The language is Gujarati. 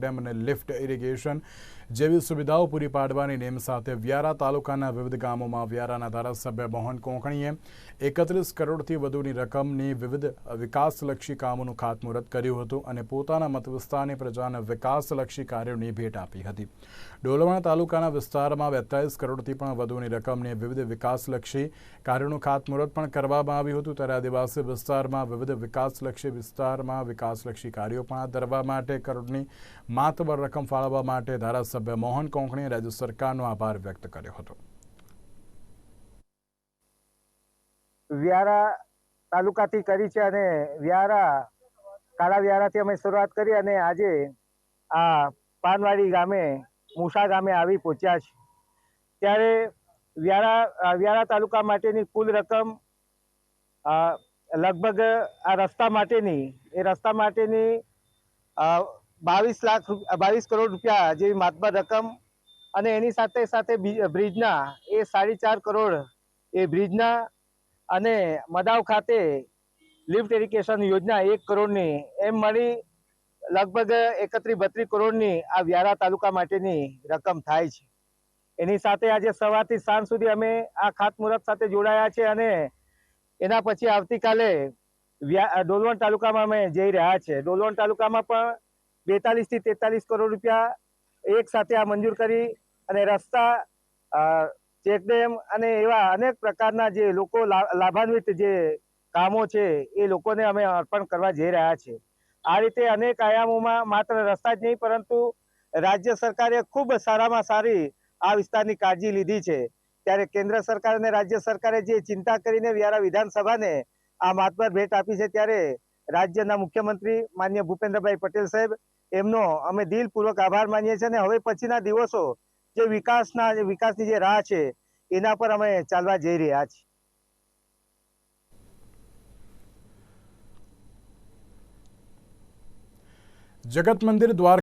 ડેમ અને લિફ્ટ ઇરિગેશન જેવી સુવિધાઓ પૂરી પાડવાની નેમ સાથે વ્યારા તાલુકાના વિવિધ ગામોમાં વ્યારાના ધારાસભ્ય મોહન કોંકણીએ એકત્રીસ કરોડથી વધુની રકમની વિવિધ વિકાસલક્ષી કામોનું ખાતમુહૂર્ત કર્યું હતું અને પોતાના મતવિસ્તારની પ્રજાને વિકાસલક્ષી કાર્યોની ભેટ આપી હતી. ડોલવણ તાલુકાના વિસ્તારમાં બેતાલીસ કરોડથી પણ વધુની રકમની વિવિધ વિકાસલક્ષી કાર્યોનું ખાતમુહૂર્ત પણ કરવામાં આવ્યું હતું. ત્યારે આદિવાસી વિસ્તારમાં વિવિધ વિકાસલક્ષી વિસ્તારમાં વિકાસલક્ષી કાર્યો પણ હાથ ધરવા માટે કરોડની માતબર રકમ ફાળવવા માટે ધારાસભ્ય મોહન કોંકણીએ રાજ્ય સરકારનો આભાર વ્યક્ત કર્યો હતો. વ્યારા તાલુકાથી કરી છે અને વ્યારા, કાળા વ્યારાથી અમે શરૂઆત કરી અને આજે આ પાનવાડી ગામે, મૂસા ગામે આવી પહોંચ્યા છે. ત્યારે વ્યારા વ્યારા તાલુકા માટેની કુલ રકમ લગભગ આ રસ્તા માટેની, એ રસ્તા માટેની બાવીસ લાખ બાવીસ કરોડ રૂપિયા જેવી માતબર રકમ અને એની સાથે સાથે બ્રિજના એ સાડી ચાર કરોડ એ બ્રિજના અને મદાવ ખાતે લિફ્ટ ઇરિગેશન યોજના એક કરોડની એમ મળી લગભગ એકત્રીસ બત્રીસ કરોડની આ વ્યારા તાલુકા માટેની રકમ થાય છે. એની સાથે આજે સવારથી સાંજ સુધી અમે આ ખાતમુહૂર્ત સાથે જોડાયા છે અને એના પછી આવતીકાલે ડોલવણ તાલુકામાં અમે જઈ રહ્યા છે. ડોલવણ તાલુકામાં પણ બેતાલીસથી તેતાલીસ કરોડ રૂપિયા એક સાથે આ મંજૂર કરી અને રસ્તા ચેકડેમ અને એવા અનેક પ્રકારના જે લોકો લાભાન્વિત જે કામો છે એ લોકોને અમે અર્પણ કરવા જઈ રહ્યા છે આ રીતે અનેક આયામોમાં માત્ર રસ્તા જ નહીં, પરંતુ રાજ્ય સરકારે ખૂબ સારામાં સારી આ વિસ્તારની કાળજી લીધી છે. ત્યારે કેન્દ્ર સરકાર અને રાજ્ય સરકારે જે ચિંતા કરીને વ્યારા વિધાનસભાને આ માતબર ભેટ આપી છે, ત્યારે રાજ્યના મુખ્યમંત્રી માન્ય ભૂપેન્દ્રભાઈ પટેલ સાહેબ એમનો અમે દિલપૂર્વક આભાર માનીએ છીએ અને હવે પછીના દિવસો જે વિકાસના વિકાસની જે રાહ છે, એના પર અમે ચાલવા જઈ રહ્યા છીએ. જગત મંદિર દ્વાર